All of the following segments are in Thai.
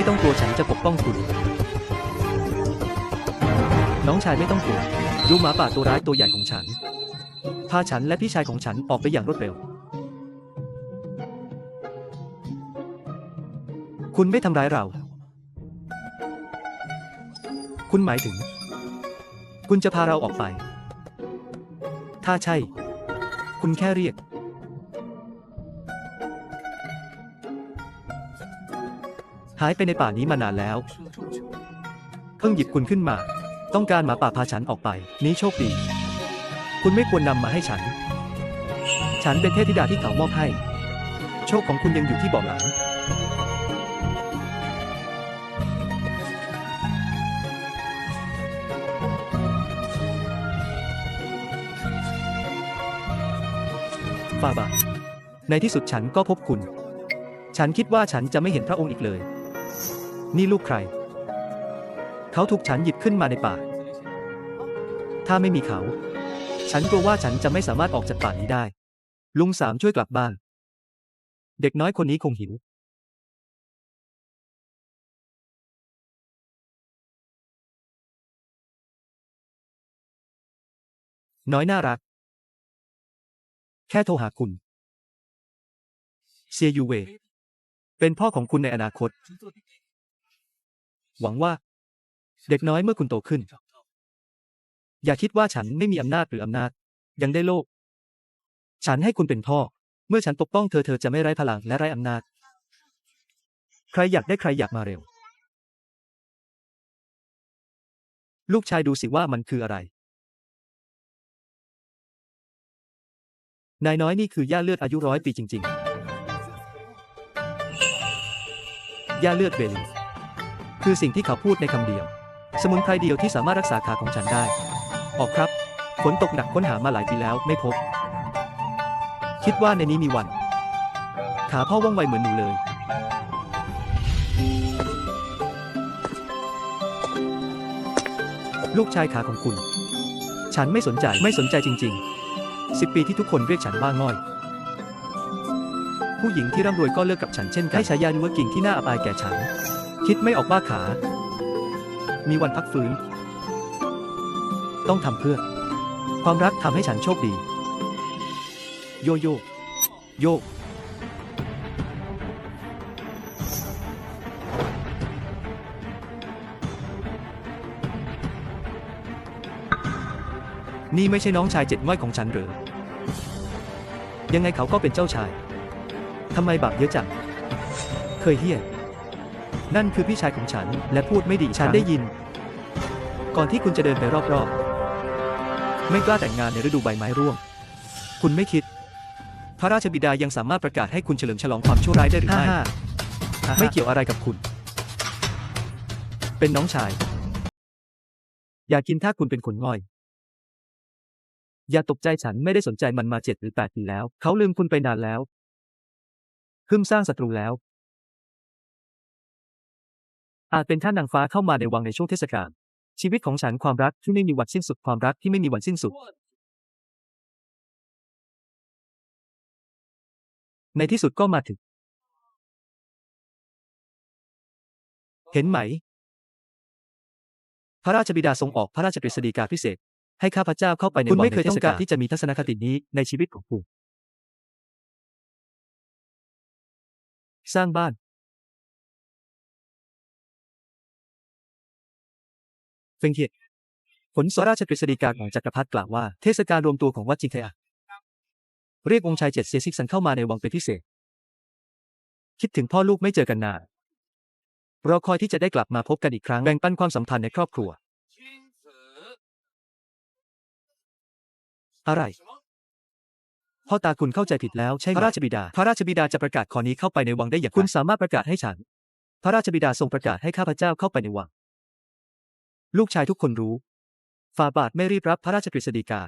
ไม่ต้องกลัวฉันจะปกป้องคุณ น้องชายไม่ต้องกลัว ดูหมาป่าตัวร้ายตัวใหญ่ของฉัน พาฉันและพี่ชายของฉันออกไปอย่างรวดเร็ว คุณไม่ทำร้ายเรา คุณหมายถึง คุณจะพาเราออกไป ถ้าใช่ คุณแค่เรียก หายไปในป่านี้มานานแล้ว เพิ่งหยิบคุณขึ้นมา ต้องการหมาป่าพาฉันออกไป นี้โชคดี คุณไม่ควรนำมาให้ฉัน ฉันเป็นเทพธิดาที่เขามอบให้ โชคของคุณยังอยู่ที่บาะหลังฟาบาในที่สุดฉันก็พบคุณ ฉันคิดว่าฉันจะไม่เห็นพระองค์อีกเลย นี่ลูกใคร เขาถูกฉันหยิบขึ้นมาในป่า ถ้าไม่มีเขา ฉันกลัวว่าฉันจะไม่สามารถออกจากป่านี้ได้ ลุงสามช่วยกลับบ้าน เด็กน้อยคนนี้คงหิว น้อยน่ารัก แค่โทรหาคุณ เซียยูเว เป็นพ่อของคุณในอนาคต หวังว่า เด็กน้อยเมื่อคุณโตขึ้น อย่าคิดว่าฉันไม่มีอำนาจหรืออำนาจ ยังได้โลก ฉันให้คุณเป็นพ่อ เมื่อฉันปกป้องเธอเธอจะไม่ไร้พลังและไร้อำนาจ ใครอยากได้ใครอยากมาเร็ว ลูกชายดูสิว่ามันคืออะไร นายน้อยนี่คือย่าเลือดอายุร้อยปีจริง ๆ ย่าเลือดเบลี คือสิ่งที่เขาพูดในคำเดียว สมุนไพรเดียวที่สามารถรักษาขาของฉันได้ ออกครับ ฝนตกหนักค้นหามาหลายปีแล้วไม่พบ คิดว่าในนี้มีวัน ขาพ่อว่องไวเหมือนหนูเลย ลูกชายขาของคุณ ฉันไม่สนใจไม่สนใจจริง ๆ สิบปีที่ทุกคนเรียกฉันว่าง่อยผู้หญิงที่ร่ำรวยก็เลิกกับฉันเช่นกันให้ฉายานี้ว่ากิ่งที่น่าอับอายแก่ฉัน คิดไม่ออกว่าขา มีวันพักฟื้น ต้องทำเพื่อ ความรักทำให้ฉันโชคดี โยโย่โยนี่ไม่ใช่น้องชายเจ็ดง่อยของฉันหรือ ยังไงเขาก็เป็นเจ้าชาย ทำไมบาปเยอะจัง เคยเฮี้ย นั่นคือพี่ชายของฉัน และพูดไม่ดีฉันได้ยิน ก่อนที่คุณจะเดินไปรอบๆ ไม่กล้าแต่งงานในฤดูใบไม้ร่วง คุณไม่คิด พระราชบิดายังสามารถประกาศให้คุณเฉลิมฉลองความชั่วร้ายได้หรือไม่ไม่เกี่ยวอะไรกับคุณ เป็นน้องชาย อย่ากินถ้าคุณเป็นคนง่อย อย่าตกใจฉันไม่ได้สนใจมันมาเจ็ดหรือแปดปีแล้ว เขาลืมคุณไปนานแล้วฮึมสร้างศัตรูแล้ว อาจเป็นท่านนางฟ้าเข้ามาในวังในช่วงเทศกาลชีวิตของฉันความรักที่ไม่มีวันสิ้นสุดความรักที่ไม่มีวันสิ้นสุด ในที่สุดก็มาถึง เห็นไหม พระราชบิดาทรงออกพระราชกฤษฎีกาพิเศษ ให้ข้าพเจ้าเข้าไปในวังคุณไม่เคยต้องการที่จะมีทัศนคตินี้ในชีวิตของคุณสร้างบ้าน เฟงเทียผลสราชกฤษฎีกาของจักรพรรดิกล่าวว่าเทศกาลรวมตัวของวัดจิงเทอาเรียกองค์ชายเจ็ดเซซิกซันเข้ามาในวังเป็นพิเศษ คิดถึงพ่อลูกไม่เจอกันนานรอคอยที่จะได้กลับมาพบกันอีกครั้งแบ่งปันความสัมพันธ์ในครอบครัว อะไร พ่อตาคุณเข้าใจผิดแล้วใช่ไหมพระราชบิดา พระราชบิดาจะประกาศข้อนี้เข้าไปในวังได้อย่างไรคุณสามารถประกาศให้ฉัน พระราชบิดาทรงประกาศให้ข้าพเจ้าเข้าไปในวัง ลูกชายทุกคนรู้ ฝ่าบาทไม่รีบรับพระราชกฤษฎีกา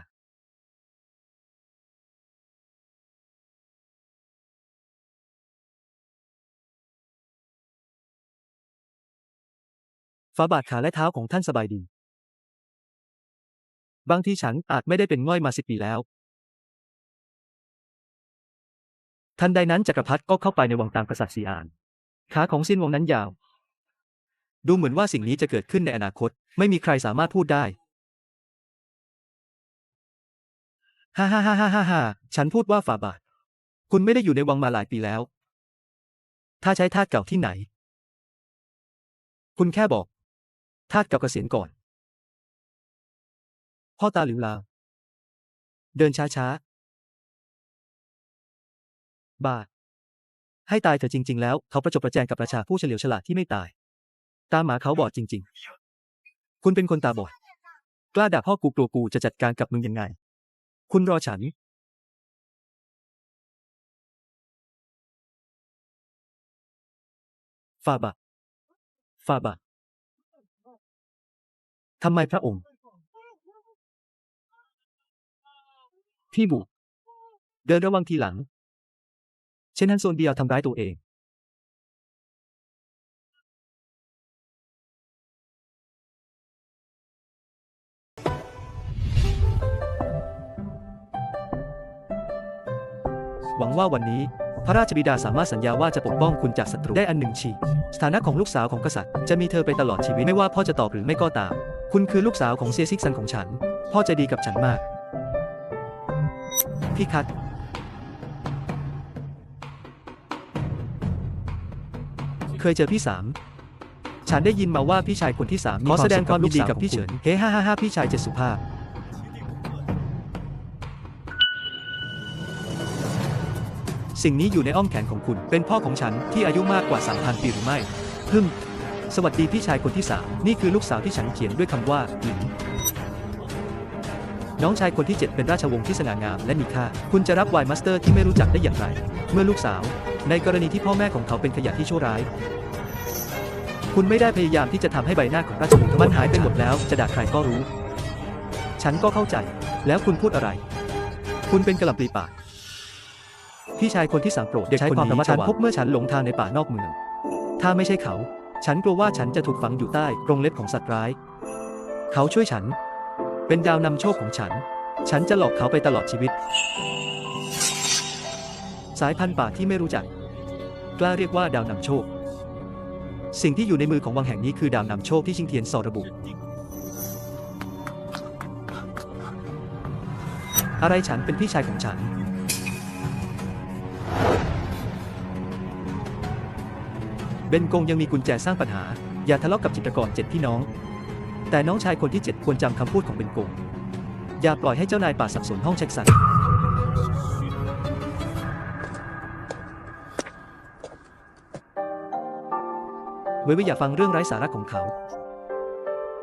ฝ่าบาทขาและเท้าของท่านสบายดี บางทีฉันอาจไม่ได้เป็นง่อยมาสิบปีแล้ว ทันใดนั้นจักรพรรดิก็เข้าไปในวังตามกษัตริย์ซีอาน ขาของซินวงนั้นยาว ดูเหมือนว่าสิ่งนี้จะเกิดขึ้นในอนาคต ไม่มีใครสามารถพูดได้ ฮ่าฮ่าฮ่าฮ่าฮ่าฮ่าฉันพูดว่าฝาบาท คุณไม่ได้อยู่ในวังมาหลายปีแล้ว ถ้าใช้ทาสเก่าที่ไหน คุณแค่บอก ทาสเก่าเกษียณก่อน พ่อตาหลิวลา เดินช้าๆบาท ให้ตายเถอะจริง ๆ แล้ว เขาประจบประแจงกับประชาผู้เฉลียวฉลาดที่ไม่ตาย ตาหมาเขาบอดจริง ๆ คุณเป็นคนตาบอด กล้าด่าพ่อกูกลัวกูจะจัดการกับมึงยังไง คุณรอฉัน ฟาบะ ฟาบะ ทำไมพระองค์ พี่บุ เดินระวังทีหลัง เช่นฮันโซนเบียวทำร้ายตัวเอง วังว่าวันนี้ พระราชบิดาสามารถสัญญาว่าจะปกป้องคุณจากศัตรูได้อันหนึ่งฉีกสถานะของลูกสาวของกษัตริย์จะมีเธอไปตลอดชีวิตไม่ว่าพ่อจะตอบหรือไม่ก็ตาม คุณคือลูกสาวของเซียซิกซันของฉัน พ่อใจะดีกับฉันมาก พี่คัทเคยเจอพี่สามฉันได้ยินมาว่าพี่ชายคนที่สามขอแสดงความยินดีกับพี่เฉินเฮ้ฮ่าฮ่าฮ่าพี่ชายเจ็ดสุภาพ สิ่งนี้อยู่ในอ้อมแขนของคุณ เป็นพ่อของฉันที่อายุมากกว่า 3,000 ปีหรือไม่ฮึมสวัสดีพี่ชายคนที่สามนี่คือลูกสาวที่ฉันเขียนด้วยคำว่าหลินน้องชายคนที่ 7 เป็นราชวงศ์ที่สง่างามและมีค่า คุณจะรับไวน์มาสเตอร์ที่ไม่รู้จักได้อย่างไร เมื่อลูกสาว ในกรณีที่พ่อแม่ของเขาเป็นขยะที่ชั่วร้าย คุณไม่ได้พยายามที่จะทำให้ใบหน้าของราชวงศ์มันหายไปหมดแล้ว จะด่าใครก็รู้ ฉันก็เข้าใจ แล้วคุณพูดอะไร คุณเป็นกระหล่ำปลีปาก พี่ชายคนที่สั่งโปรดเด็กใช้ความระมัดระวังฉันพบเมื่อฉันหลงทางในป่านอกเมือง ถ้าไม่ใช่เขา ฉันกลัวว่าฉันจะถูกฝังอยู่ใต้กรงเล็บของสัตว์ร้าย เขาช่วยฉัน เป็นดาวนำโชคของฉัน ฉันจะหลอกเขาไปตลอดชีวิต สายพันธุ์ป่าที่ไม่รู้จัก กล้าเรียกว่าดาวนำโชค สิ่งที่อยู่ในมือของวังแห่งนี้คือดาวนำโชคที่ชิงเทียนสอระบุอะไรฉันเป็นพี่ชายของฉัน เบนกงยังมีกุญแจสร้างปัญหา อย่าทะเลาะกับจิตรกรเจ็ดพี่น้อง แต่น้องชายคนที่เจ็ดควรจำคำพูดของเบนกง อย่าปล่อยให้เจ้านายป่าสับสนห้องเช็คสันเว้ยอย่าฟังเรื่องไร้สาระของเขา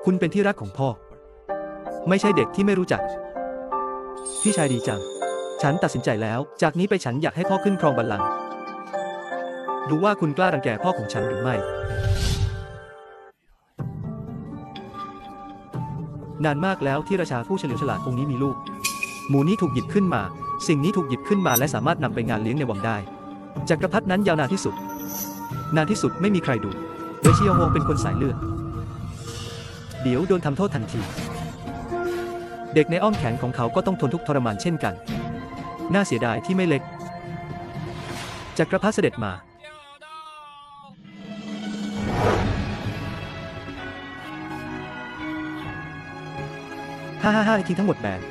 คุณเป็นที่รักของพ่อ ไม่ใช่เด็กที่ไม่รู้จัก พี่ชายดีจัง ฉันตัดสินใจแล้ว จากนี้ไปฉันอยากให้พ่อขึ้นครองบัลลังก์ ดูว่าคุณกล้ารังแกพ่อของฉันหรือไม่ นานมากแล้วที่ราชาผู้เฉลียวฉลาดองค์นี้มีลูก หมูนี้ถูกหยิบขึ้นมา สิ่งนี้ถูกหยิบขึ้นมาและสามารถนำไปงานเลี้ยงในวังได้ จักรพรรดินั้นยาวนานที่สุด นานที่สุดไม่มีใครดูโดยชิยองโฮงเป็นคนสายเลือด เดี๋ยวโดนทำโทษทันที เด็กในอ้อมแขนของเขาก็ต้องทนทุกทรมานเช่นกัน น่าเสียดายที่ไม่เล็กจักรพรรดิเสด็จมาาฮ่าฮ่าทิ้งทั้งหมดแบน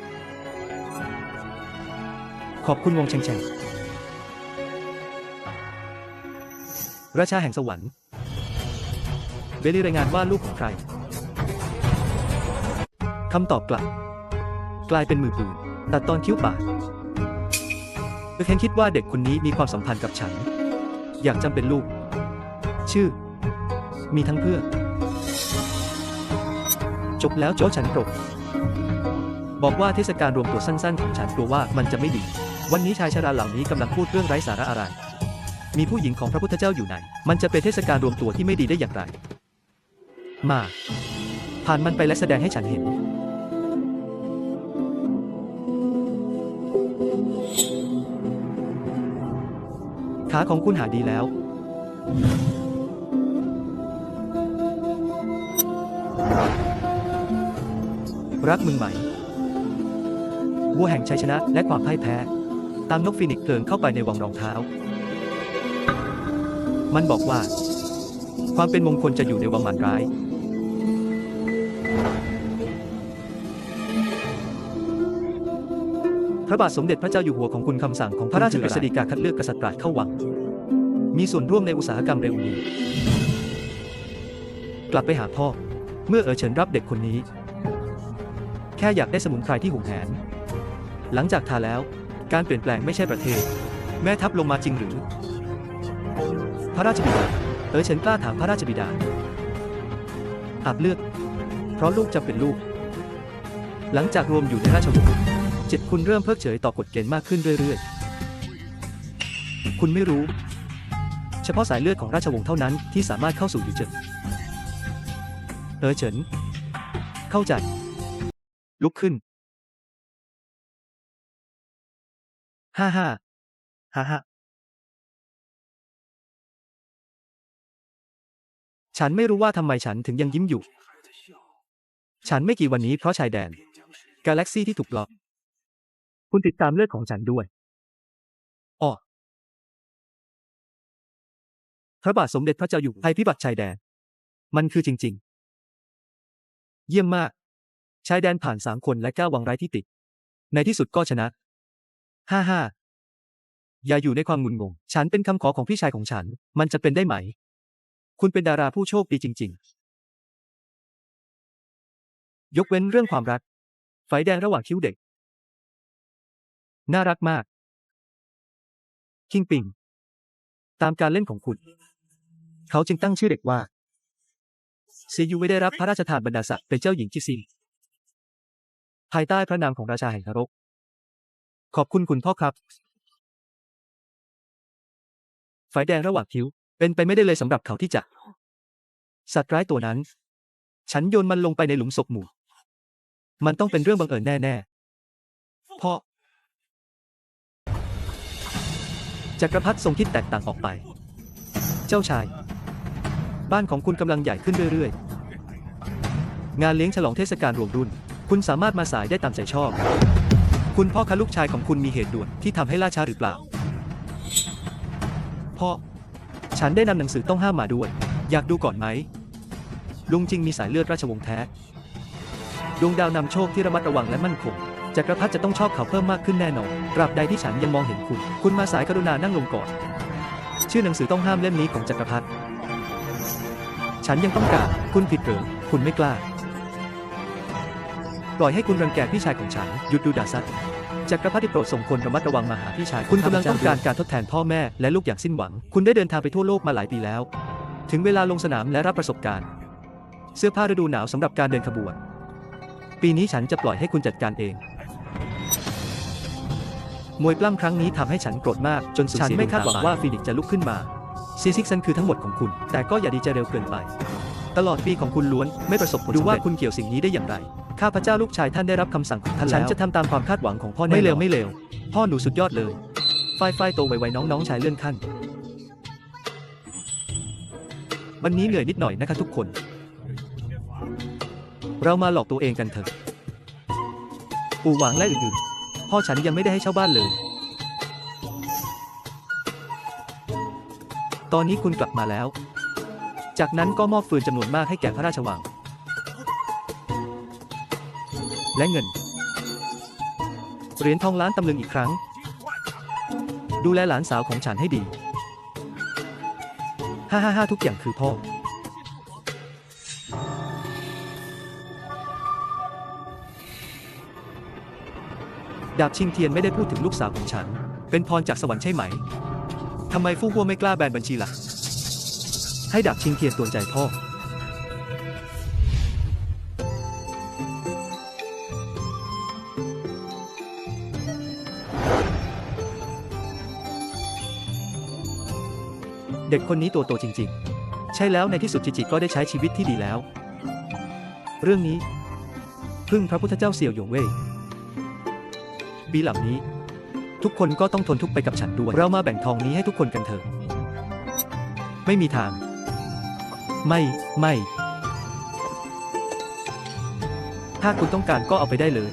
ขอบคุณวงเชงเชงราชาแห่งสวรรค์เบลลี่รายงานว่าลูกของใคร คำตอบกลับ กลายเป็นมือปืนตัดตอนคิ้วปากเธอเคนคิดว่าเด็กคนนี้มีความสัมพันธ์กับฉัน อยากจำเป็นลูก ชื่อ มีทั้งเพื่อ จบแล้วโจฉันกรบ บอกว่าเทศกาลรวมตัวสั้นๆของฉันกลัวว่ามันจะไม่ดี วันนี้ชายชราเหล่านี้กำลังพูดเรื่องไร้สาระอะไร มีผู้หญิงของพระพุทธเจ้าอยู่ไหน มันจะเป็นเทศกาลรวมตัวที่ไม่ดีได้อย่างไร มา ผ่านมันไปและแสดงให้ฉันเห็น ขาของคุณหาดีแล้วรักมึงไหม วัวแห่งชัยชนะและความพ่ายแพ้ ตามนกฟีนิกซ์เพลิงเข้าไปในวังรองเท้า มันบอกว่า ความเป็นมงคลจะอยู่ในวังหมันร้ายพระบาทสมเด็จพระเจ้าอยู่หัวของคุณคำสั่งของพระราชกฤษฎีกาคัดเลือกกษัตริย์ปราดเข้าวัง มีส่วนร่วมในอุตสาหกรรมเรวดีกลับไปหาพ่อ เมื่อเอ๋อเฉินรับเด็กคนนี้ แค่อยากได้สมุนไพรที่หุงแหน หลังจากทาแล้ว การเปลี่ยนแปลงไม่ใช่ประเทศ แม่ทัพลงมาจริงหรือ พระราชบิดาเออเฉินกล้าถามพระราชบิดาอาจเลือกเพราะลูกจะเป็นลูก หลังจากรวมอยู่ในราชวงศ์เจ็ดคุณเริ่มเพิกเฉยต่อกฎเกณฑ์มากขึ้นเรื่อยๆ คุณไม่รู้ เฉพาะสายเลือดของราชวงศ์เท่านั้นที่สามารถเข้าสู่อยู่เจินเออเฉิน เข้าใจ ลุกขึ้น ฮ่าฮ่าฮ่าฮ่าฉันไม่รู้ว่าทำไมฉันถึงยังยิ้มอยู่ ฉันไม่กี่วันนี้เพราะชายแดน กาแล็กซี่ที่ถูกล็อก คุณติดตามเลือดของฉันด้วยอ้อพระบาทสมเด็จพระเจ้าอยู่หัวภัยพิบัติชายแดน มันคือจริง ๆ เยี่ยมมาก ชายแดนผ่านสามคนและก้าววังไร้ที่ติด ในที่สุดก็ชนะ ฮ่าฮ่าอย่าอยู่ในความงุนงง ฉันเป็นคำขอของพี่ชายของฉัน มันจะเป็นได้ไหม คุณเป็นดาราผู้โชคดีจริง ๆ ยกเว้นเรื่องความรัก ไฟแดงระหว่างคิ้วเด็ก น่ารักมาก คิงปิง ตามการเล่นของคุณ เขาจึงตั้งชื่อเด็กว่าเซยูไม่ได้รับพระราชทานบรรดาศักดิ์เป็นเจ้าหญิงจิซินภายใต้พระนามของราชาแห่งนรก ขอบคุณคุณพ่อครับ ไฟแดงระหว่างคิ้ว เป็นไปไม่ได้เลยสำหรับเขาที่จะ สัตว์ร้ายตัวนั้น ฉันโยนมันลงไปในหลุมศพหมู่ มันต้องเป็นเรื่องบังเอิญแน่ๆพ่อจักรพรรดิทรงคิดแตกต่างออกไป เจ้าชาย บ้านของคุณกำลังใหญ่ขึ้นเรื่อยๆ งานเลี้ยงฉลองเทศกาลรวมรุ่น คุณสามารถมาสายได้ตามใจชอบ คุณพ่อคะลูกชายของคุณมีเหตุด่วนที่ทำให้ล่าช้าหรือเปล่า พ่อ ฉันได้นำหนังสือต้องห้ามมาด้วย อยากดูก่อนไหม ลุงจริงมีสายเลือดราชวงศ์แท้ ดวงดาวนำโชคที่ระมัดระวังและมั่นคงจักรพรรดิจะต้องชอบเขาเพิ่มมากขึ้นแน่นอนตราบใดที่ฉันยังมองเห็นคุณ คุณมาสายกรุณานั่งลงก่อน ชื่อหนังสือต้องห้ามเล่มนี้ของจักรพรรดิ ฉันยังต้องการ คุณผิดหรือคุณไม่กล้า ปล่อยให้คุณรังแกพี่ชายของฉัน หยุดดูดาซัดจักรพรรดิโปรดส่งคนระมัดระวังมาหาพี่ชาย คุณกำลังต้องการการทดแทนพ่อแม่และลูกอย่างสิ้นหวัง คุณได้เดินทางไปทั่วโลกมาหลายปีแล้ว ถึงเวลาลงสนามและรับประสบการณ์ เสื้อผ้าฤดูหนาวสำหรับการเดินขบวน ปีนี้ฉันจะปล่อยให้คุณจัดการเอง มวยปล้ำครั้งนี้ทำให้ฉันโกรธมากจนสูญเสียฉันไม่คาดหวังว่าฟีนิกซ์จะลุกขึ้นมาซีซิกซันคือทั้งหมดของคุณ แต่ก็อย่าดีใจเร็วเกินไป ตลอดปีของคุณล้วนไม่ประสบผลดูว่าคุณเกี่ยวสิ่งนี้ได้อย่างไร ข้าพเจ้าลูกชายท่านได้รับคำสั่งของท่านแล้ว ฉันจะทำตามความคาดหวังของพ่อไม่เลวไม่เลว พ่อหนูสุดยอดเลยฝ้ายฝ้ายโตไวๆน้องน้องชายเลื่อนขั้น วันนี้เหนื่อยนิดหน่อยนะคะทุกคน เรามาหลอกตัวเองกันเถอะ ปู่หวังและอื่นๆ พ่อฉันยังไม่ได้ให้เช่าบ้านเลย ตอนนี้คุณกลับมาแล้ว จากนั้นก็มอบฟืนจำนวนมากให้แก่พระราชวัง และเงิน เหรียญทองล้านตำลึงอีกครั้ง ดูแลหลานสาวของฉันให้ดี ฮ่าฮ่าฮ่าทุกอย่างคือพ่อ ดาบชิงเทียนไม่ได้พูดถึงลูกสาวของฉัน เป็นพรจากสวรรค์ใช่ไหม ทำไมฟู่ฮัวไม่กล้าแบนบัญชีล่ะ ให้ดาบชิงเทียนตวนใจพ่อ เด็กคนนี้ตัวโตจริง ๆ ใช่แล้วในที่สุดจิจิก็ได้ใช้ชีวิตที่ดีแล้ว เรื่องนี้ พึ่งพระพุทธเจ้าเสี่ยวหยงเว่ยปีหลังนี้ ทุกคนก็ต้องทนทุกข์ไปกับฉันด้วย เรามาแบ่งทองนี้ให้ทุกคนกันเถอะ ไม่มีทาง ไม่ไม่ ถ้าคุณต้องการก็เอาไปได้เลย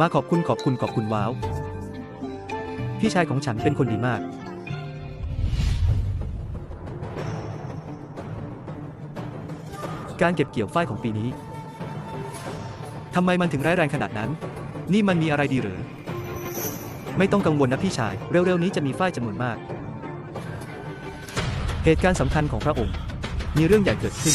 มาขอบคุณขอบคุณขอบคุณว้าว พี่ชายของฉันเป็นคนดีมาก การเก็บเกี่ยวฝ้ายของปีนี้ทำไมมันถึงร้ายแรงขนาดนั้น นี่มันมีอะไรดีหรือ ไม่ต้องกังวลนะพี่ชาย เร็วๆนี้จะมีฝ้ายจำนวนมาก เหตุการณ์สำคัญของพระองค์ มีเรื่องใหญ่เกิดขึ้น